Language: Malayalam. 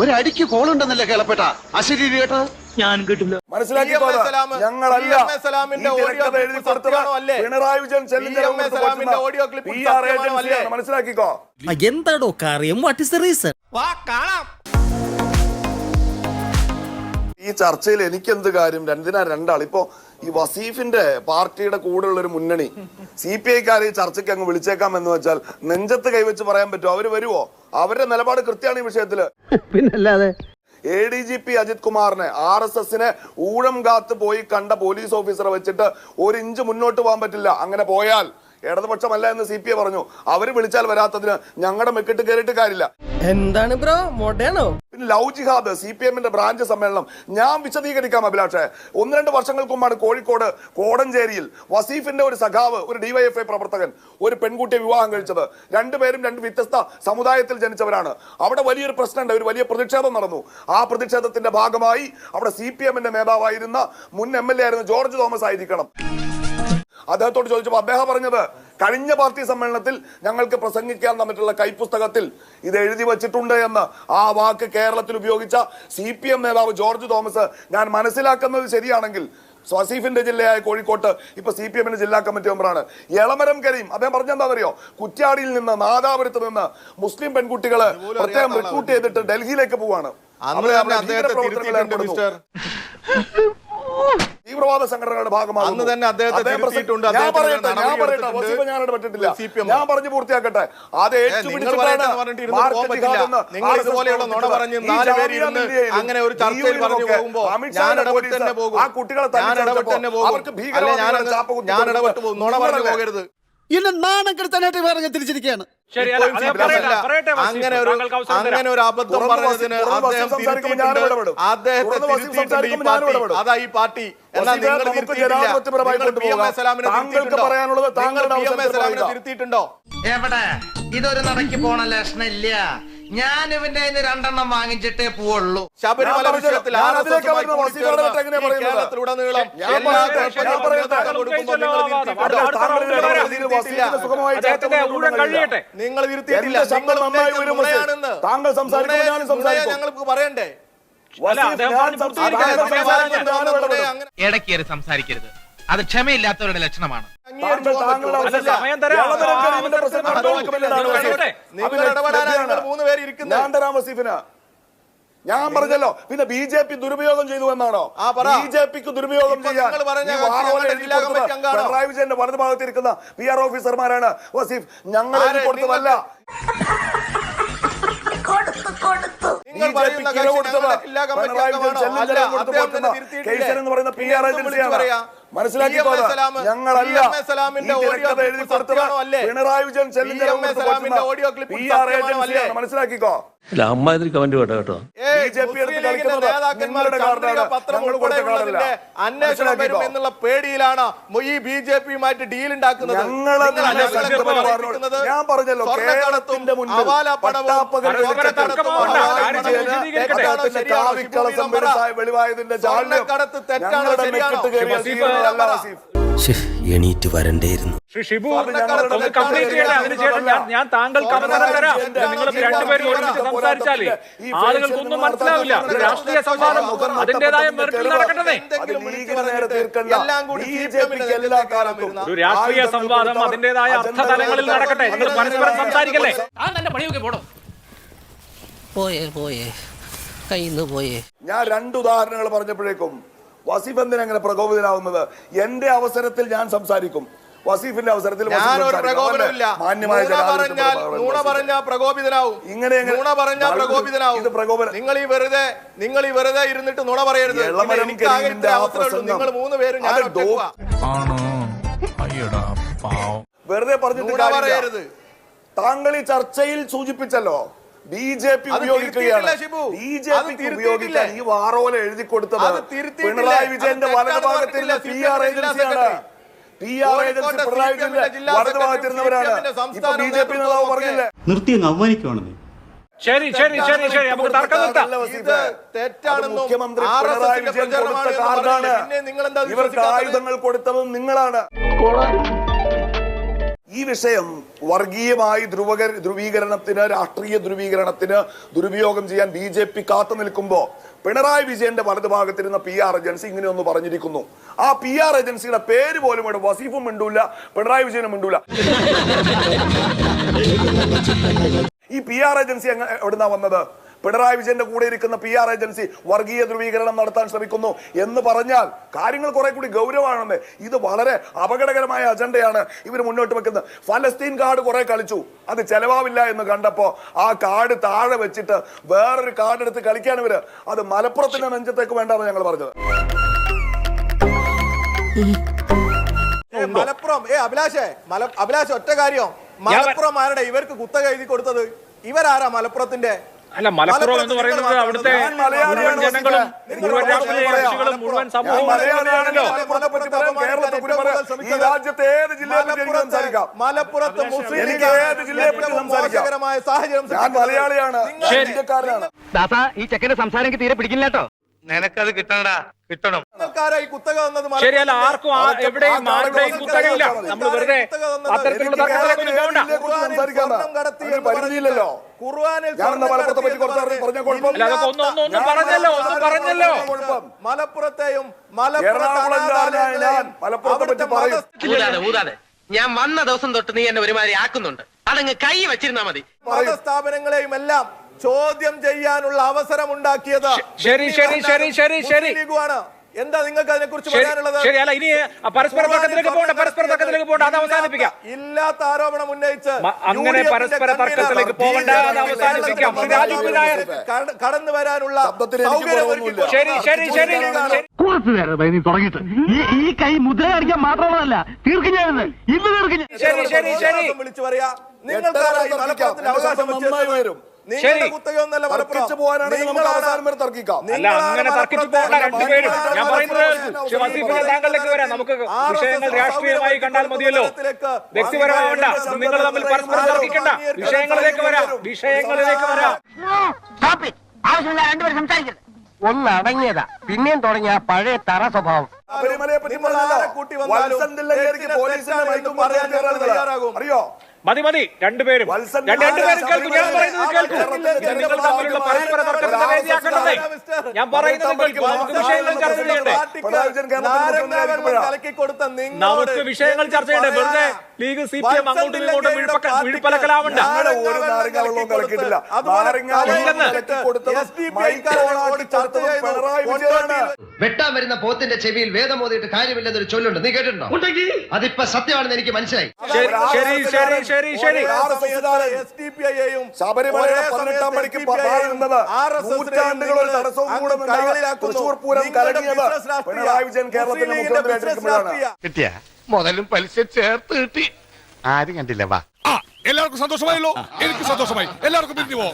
ഒരടിക്ക് കോളുണ്ടെന്നല്ലേ കേളപ്പെട്ട? അശരീരി കേട്ടത്? ഞാൻ കിട്ടില്ല. മനസ്സിലാക്കിക്കോ. എന്താടോ കാര്യം? വാട്ട് ഇസ് ദ റീസൺ വാ കാണാം. ഈ ചർച്ചയിൽ എനിക്കെന്ത് കാര്യം? രണ്ടിനാ രണ്ടാൾ. ഇപ്പോ ഈ വസീഫിന്റെ പാർട്ടിയുടെ കൂടെയുള്ള ഒരു മുന്നണി. സി പി ഐക്കാരെ ഈ ചർച്ചയ്ക്ക് അങ്ങ് വിളിച്ചേക്കാം എന്ന് വെച്ചാൽ നെഞ്ചത്ത് കൈവച്ച് പറയാൻ പറ്റുമോ? അവർ വരുവോ? അവരുടെ നിലപാട് കൃത്യമാണ് ഈ വിഷയത്തിൽ. പിന്നല്ലാതെ? A D G P Ajith കുമാറിനെ ആർ എസ് എസിനെ ഊഴം കാത്ത് പോയി കണ്ട പോലീസ് ഓഫീസറെ വെച്ചിട്ട് ഒരു ഇഞ്ച് മുന്നോട്ട് പോകാൻ പറ്റില്ല. അങ്ങനെ പോയാൽ ഇടതുപക്ഷമല്ല എന്ന് സി പി ഐ പറഞ്ഞു. അവർ വിളിച്ചാൽ വരാത്തതിന് ഞങ്ങളുടെ മെക്കിട്ട് കയറിയിട്ട് കാര്യമില്ല. എന്താണ് ബ്രോ? മോഡേണോ പിന്നെ ലവ് ജിഹാദ് സി പി എമ്മിന്റെ ബ്രാഞ്ച് സമ്മേളനം. ഞാൻ വിശദീകരിക്കാം അഭിലാഷേ. ഒന്ന് രണ്ട് വർഷങ്ങൾക്ക് മുമ്പാണ് കോഴിക്കോട് കോടഞ്ചേരിയിൽ വസീഫിന്റെ ഒരു സഖാവ് ഒരു ഡിവൈഎഫ്ഐ പ്രവർത്തകൻ ഒരു പെൺകുട്ടിയെ വിവാഹം കഴിച്ചത്. രണ്ടുപേരും രണ്ട് വ്യത്യസ്ത സമുദായത്തിൽ ജനിച്ചവരാണ്. അവിടെ വലിയൊരു പ്രശ്നമുണ്ട്. ഒരു വലിയ പ്രതിഷേധം നടന്നു. ആ പ്രതിഷേധത്തിന്റെ ഭാഗമായി അവിടെ സി പി എമ്മിന്റെ നേതാവായിരുന്ന മുൻ എം എൽ എ ആയിരുന്ന ജോർജ് തോമസ് ആയിരിക്കണം. അദ്ദേഹത്തോട് ചോദിച്ചപ്പോൾ അദ്ദേഹം പറഞ്ഞത് കഴിഞ്ഞ പാർട്ടി സമ്മേളനത്തിൽ ഞങ്ങൾക്ക് പ്രസംഗിക്കാൻ തന്നിട്ടുള്ള കൈപ്പുസ്തകത്തിൽ ഇത് എഴുതി വച്ചിട്ടുണ്ട് എന്ന്. ആ വാക്ക് കേരളത്തിൽ ഉപയോഗിച്ച സി പി എം നേതാവ് ജോർജ് തോമസ് ഞാൻ മനസ്സിലാക്കുന്നത് ശരിയാണെങ്കിൽ സ്വാസീഫിന്റെ ജില്ലയായ കോഴിക്കോട്ട് ഇപ്പൊ സി പി എമ്മിന്റെ ജില്ലാ കമ്മിറ്റി മെമ്പറാണ്. എളമരം കരീം അദ്ദേഹം പറഞ്ഞെന്താണെന്നറിയോ കുറ്റ്യാടിയിൽ നിന്ന് നാദാപുരത്ത് നിന്ന് മുസ്ലിം പെൺകുട്ടികളെ പ്രത്യേകം റിക്രൂട്ട് ചെയ്തിട്ട് ഡൽഹിയിലേക്ക് പോവാണ്. അവിടെ അദ്ദേഹത്തെ തീവ്രവാദ സംഘടനകളുടെ ഭാഗമാണ് തന്നെ അദ്ദേഹത്തെ അദ്ദേഹം ഞാൻ പറഞ്ഞു പൂർത്തിയാക്കട്ടെ. അത് അങ്ങനെ ഒരു ചർച്ചയിൽ പറഞ്ഞു പോകുമ്പോ ഞാൻ ഇടപെട്ട് തന്നെ പോകും. ആ കുട്ടികളെ തന്നെ പോകും. അവർക്ക് ഭീകര ഞാൻ ഭീകരവാദികളെ നുണ പറഞ്ഞു? പോകരുത്. എന്നെ നാണം കെടുത്താനായിട്ട് പറഞ്ഞ് തിരിച്ചിരിക്കുകയാണ്. അങ്ങനെ ഒരു. അങ്ങനെ ഒരു അബദ്ധം പറഞ്ഞതിന് അദ്ദേഹം തിരുത്തിയിട്ടുണ്ട്. അദ്ദേഹത്തെ തിരുത്തിയിട്ടുണ്ട്. അതാ ഈ പാർട്ടി. എന്നാൽ നിങ്ങൾ തിരുത്തിയിട്ടില്ല. തിരുത്തിയിട്ടുണ്ടോ? താങ്കളുടെ എവിടെ? ഇതൊരു നടക്കി പോണ ലക്ഷണില്ല ഞാൻ ഇവന്റെ കയ്യിന്ന് രണ്ടെണ്ണം വാങ്ങിച്ചിട്ടേ പോവുള്ളൂ. ശബരിമല വിഷയത്തിൽ ആർ എസ് നിങ്ങൾ തിരുത്തിയിട്ടില്ല. താങ്കൾ സംസാരിക്കുമ്പോൾ ഞാനും നുണയെ- നുണയെ സംസാരിക്കും. ഞങ്ങൾക്ക് പറയണ്ടേ? ഇടയ്ക്കേറി സംസാരിക്കരുത്. അത് ക്ഷമയില്ലാത്തവരുടെ ലക്ഷണമാണ്. ഞാൻ ഞാൻ പറഞ്ഞല്ലോ പിന്നെ ബി ജെ പി ദുരുപയോഗം ചെയ്തു എന്നാണോ? ആ, പറ. ബി ജെ പിക്ക് ദുരുപയോഗം ചെയ്യാൻ? പിണറായി വിജയന്റെ വലതു ഭാഗത്തിരിക്കുന്ന പി ആർ ഓഫീസർമാരാണ് വസീഫ്. ഞങ്ങൾ? കൊടുത്തതല്ല പിണറായി വിജയൻ? ചെല്ലും കൊടുത്ത്? കേസൻ എന്ന് പറയുന്ന പി ആർ ഏജൻസിയാണ്. മനസ്സിലാക്കിക്കോ പി എം ഞങ്ങളല്ല. പി എഴുതി കൊടുത്തത്? പിണറായി വിജയൻ ചെല്ലും പി ചെലവും എം എ കൊടുത്ത് സലാമിന്റെ പോറ്റുന്ന ഓഡിയോ ക്ലിപ്പ് പി ആർ സത്യമാണോ ഏജൻസിയാണ്. അല്ലേ? മനസ്സിലാക്കിക്കോ. അല്ല അമ്മാതിരി കമന്റ് കേട്ടോ. കേട്ടോ എടുത്ത് കളിക്കുന്നത് നിങ്ങളുടെ കാർഡാണ്. ഉൾപ്പെടെയുള്ളതിന്റെ കാർഡല്ല. അന്വേഷണം വരും എന്നുള്ള പേടിയിലാണ് ഈ ബി ജെ പിയുമായിട്ട് ഡീൽ ഉണ്ടാക്കുന്നത്. ഞാൻ പറഞ്ഞല്ലോ കേരളത്തിന്റെ വെളിവായതിന്റെ ജാള്യം. ഞങ്ങളുടെ മെക്കിട്ട് കയറിയ എണീറ്റ് വരണ്ടേയിരുന്നു. ഷിബു കംപ്ലീറ്റ് ചെയ്യട്ടെ? അതിനുശേഷം ഞാൻ ഞാൻ താങ്കൾക്ക് അവസരം തരാം നിങ്ങൾ രണ്ടുപേരും ഒരുമിച്ച് സംസാരിച്ചാലേ. ആളുകൾക്കൊന്നും മനസ്സിലാവില്ല. രാഷ്ട്രീയ സംവാദം അതിന്റേതായ മെറിറ്റിൽ നടക്കട്ടെ. ഒരു രാഷ്ട്രീയ സംവാദം അതിന്റേതായ അർത്ഥതലങ്ങളിൽ നടക്കട്ടെ. നിങ്ങൾ പരസ്പരം പണിയൊക്കെ സംസാരിക്കല്ലേ? പോയേ പോയേ നിന്ന് പോയേ. ഞാൻ രണ്ട് ഉദാഹരണങ്ങൾ പറഞ്ഞപ്പോഴേക്കും വസീഫ് എന്തിനാ അങ്ങനെ പ്രകോപിതനാവുന്നത്? എന്റെ അവസരത്തിൽ ഞാൻ സംസാരിക്കും. വസീഫിന്റെ അവസരത്തിൽ നുണ പറഞ്ഞാൽ. പ്രകോപിതനാവും. ഇങ്ങനെ ഇത് പ്രകോപനം. നിങ്ങൾ ഈ വെറുതെ നിങ്ങൾ ഈ വെറുതെ ഇരുന്നിട്ട് നുണ പറയരുത്. നിങ്ങൾ മൂന്ന് പേരും ഞാൻ. വെറുതെ പറഞ്ഞിട്ട് താങ്കൾ ഈ ചർച്ചയിൽ സൂചിപ്പിച്ചല്ലോ. ബി ജെ പി ഉപയോഗിക്കുകയാണ്. ബി ജെ പി പിക്ക് ഉപയോഗിക്കാൻ ഈ വാറോല എഴുതി കൊടുത്തത് പിണറായി വിജയന്റെ അത് വലതു തെറ്റാണെന്ന് ഭാഗത്തിരുന്ന പി ആർ ഏജൻസിയാണ്. Secretary. P R agency Pinarayi വിജയന്റെ ഇപ്പൊ ബി ജെ പി നേതാവ് പറഞ്ഞില്ലേ? നിർത്തി അവമാനിക്കുവാണെന്നേ. ശരി ശരി ശരി ശരി. നമുക്ക് തർക്കം നിർത്താം. തെറ്റാണെന്നും മുഖ്യമന്ത്രി പിണറായി വിജയൻ കൊടുത്ത കാർഡാണ്. ഇവർക്ക് ആയുധങ്ങൾ കൊടുത്തതും നിങ്ങളാണ്. ഈ വിഷയം വർഗീയമായി ധ്രുവക ധ്രുവീകരണത്തിന് രാഷ്ട്രീയ ധ്രുവീകരണത്തിന് ദുരുപയോഗം ചെയ്യാൻ ബി ജെ പി കാത്തു നിൽക്കുമ്പോൾ പിണറായി വിജയന്റെ വലതുഭാഗത്തിരുന്ന പി ആർ ഏജൻസി ഇങ്ങനെ ഒന്ന് പറഞ്ഞിരിക്കുന്നു. ആ പി ആർ ഏജൻസിയുടെ പേര് പോലും ഇവിടെ വസീഫും മിണ്ടൂല പിണറായി വിജയനും മിണ്ടൂല. ഈ പി ആർ ഏജൻസി എവിടെ വന്നത്? പിണറായി വിജയന്റെ കൂടെ ഇരിക്കുന്ന പി ആർ ഏജൻസി വർഗീയ ധ്രുവീകരണം നടത്താൻ ശ്രമിക്കുന്നു എന്ന് പറഞ്ഞാൽ കാര്യങ്ങൾ കുറെ കൂടി ഗൗരവമാണെന്ന് ഇത് വളരെ അപകടകരമായ അജണ്ടയാണ് ഇവർ മുന്നോട്ട് വെക്കുന്നത്. ഫലസ്തീൻ കാർഡ് കുറെ കളിച്ചു. അത് ചെലവാവില്ല എന്ന് കണ്ടപ്പോ ആ കാർഡ് താഴെ വെച്ചിട്ട് വേറൊരു കാർഡ് എടുത്ത് കളിക്കാണ് ഇവർ. അത് മലപ്പുറത്തിന്റെ നെഞ്ചത്തേക്ക് വേണ്ടാന്ന് ഞങ്ങൾ പറഞ്ഞത്. മലപ്പുറം. ഏ അഭിലാഷേ മല അഭിലാഷ് ഒറ്റ കാര്യം. മലപ്പുറം ആരുടെ? ഇവർക്ക് കുത്തക എഴുതി കൊടുത്തത്. ഇവരാരാ മലപ്പുറത്തിന്റെ അല്ല മലപ്പുറം എന്ന് പറയുന്നത് അവിടുത്തെ മുഴുവൻ ജനങ്ങളും മുഴുവൻ രാഷ്ട്രീയ. കക്ഷികളും മുഴുവൻ സമൂഹവും രാജ്യത്തെ ഏത് ജില്ലയെ മലപ്പുറത്ത് മുസ്ലിം ഏത് ജില്ലയെ. സാഹചര്യം മലയാളിയാണ്. ഈ ചെക്കന്റെ സംസാരം തീരെ പിടിക്കില്ല കേട്ടോ. നിനക്കത് കിട്ടണടാ കിട്ടണം. ശരിയല്ല ആർക്കും എവിടെയും ആരുടെയും കുത്തകയില്ല. നമ്മൾ വെറുതെ അത്തരത്തിലുള്ള തർക്കത്തിലേക്കൊന്നും പറഞ്ഞല്ലോ. ഒന്ന് പറഞ്ഞല്ലോ മലപ്പുറത്തെയും മലപ്പുറത്തെ ഞാൻ വന്ന ദിവസം തൊട്ട് നീ എന്നെ ഒരുമാതിരി ആക്കുന്നുണ്ട്. അതങ്ങ് കൈ വെച്ചിരുന്നാ മതി. മതസ്ഥാപനങ്ങളെയും എല്ലാം ചോദ്യം ചെയ്യാനുള്ള അവസരം ഉണ്ടാക്കിയത് ശരി, ശരി, ശരി, ശരി, ശരി. ലീഗുമാണ് എന്താ നിങ്ങൾക്ക് അതിനെ കുറിച്ച് പറയാനുള്ളത്? ഇനി പരസ്പര തർക്കത്തിലേക്ക് പോകണ്ട പരസ്പര തർക്കത്തിലേക്ക് പോകണ്ട അത് അവസാനിപ്പിക്കാം. ഇല്ലാത്ത ആരോപണം ഉന്നയിച്ച് അങ്ങനെ പരസ്പര തർക്കത്തിലേക്ക് പോകണ്ട, അത് അവസാനിപ്പിക്കാം. കടന്നു വരാനുള്ള ശരി ശരി ശരി. ശരി. നീ തുടങ്ങിയിട്ട്. ഈ കൈ മുദ്ര മാത്രമല്ല തീർക്കും ഞാൻ ഇന്ന് തീർക്കും ഞാൻ ശരി ശരി ശരി. അവകാശം വിളിച്ചു പറയാ. നിങ്ങൾക്ക്? അവകാശം വരും. നമുക്ക് വിഷയങ്ങൾ രാഷ്ട്രീയമായി കണ്ടാൽ മതിയല്ലോ. വ്യക്തിപരമാവണ്ട നിങ്ങൾ തമ്മിൽ പരസ്പരം തർക്കിക്കണ്ട. വിഷയങ്ങളിലേക്ക് വരാം. വിഷയങ്ങളിലേക്ക് വരാം. ആവശ്യമില്ല രണ്ടുപേരും സംസാരിക്കരുത്. ഒന്ന് അടങ്ങിയതാ. പിന്നെയും തുടങ്ങിയ പഴയ തറ സ്വഭാവം. ശബരിമലയെ പറ്റി അറിയോ? മതി മതി. രണ്ടുപേരും. രണ്ടുപേരും കേൾക്കും. ഞാൻ പറയുന്നത് കേൾക്കും. കേരളത്തിലെ നിങ്ങൾ തമ്മിലുള്ള പരസ്പര തർക്കത്തിന്റെ വേദിയാക്കണ്ടേ? ഞാൻ പറയുന്നത് കേൾക്കും. നമുക്ക് വിഷയങ്ങൾ ചർച്ച ചെയ്യണ്ടേ? നമുക്ക് വിഷയങ്ങൾ ചർച്ച ചെയ്യണ്ടേ? വെറുതെ ലീഗ് സി പി എം അങ്ങോട്ടും ഇങ്ങോട്ടും വിജയനാണ്. വെട്ടാൻ വരുന്ന പോത്തിന്റെ ചെവിയിൽ വേദം ഓതിയിട്ട് കാര്യമില്ലെന്നൊരു ചൊല്ലുണ്ട്. നീ കേട്ടിട്ടുണ്ടോ? അതിപ്പോ സത്യമാണെന്ന് എനിക്ക് മനസ്സിലായി. ശരി ശരി ശരി ശരി. ശബരിമല കേരളത്തിന്റെ കിട്ടിയ. മുതലും പലിശ ചേർത്ത് കിട്ടി. ആരും കണ്ടില്ല വാ. എല്ലാവർക്കും സന്തോഷമായല്ലോ. എനിക്ക് സന്തോഷമായി. എല്ലാവർക്കും പിന്തിരിവോ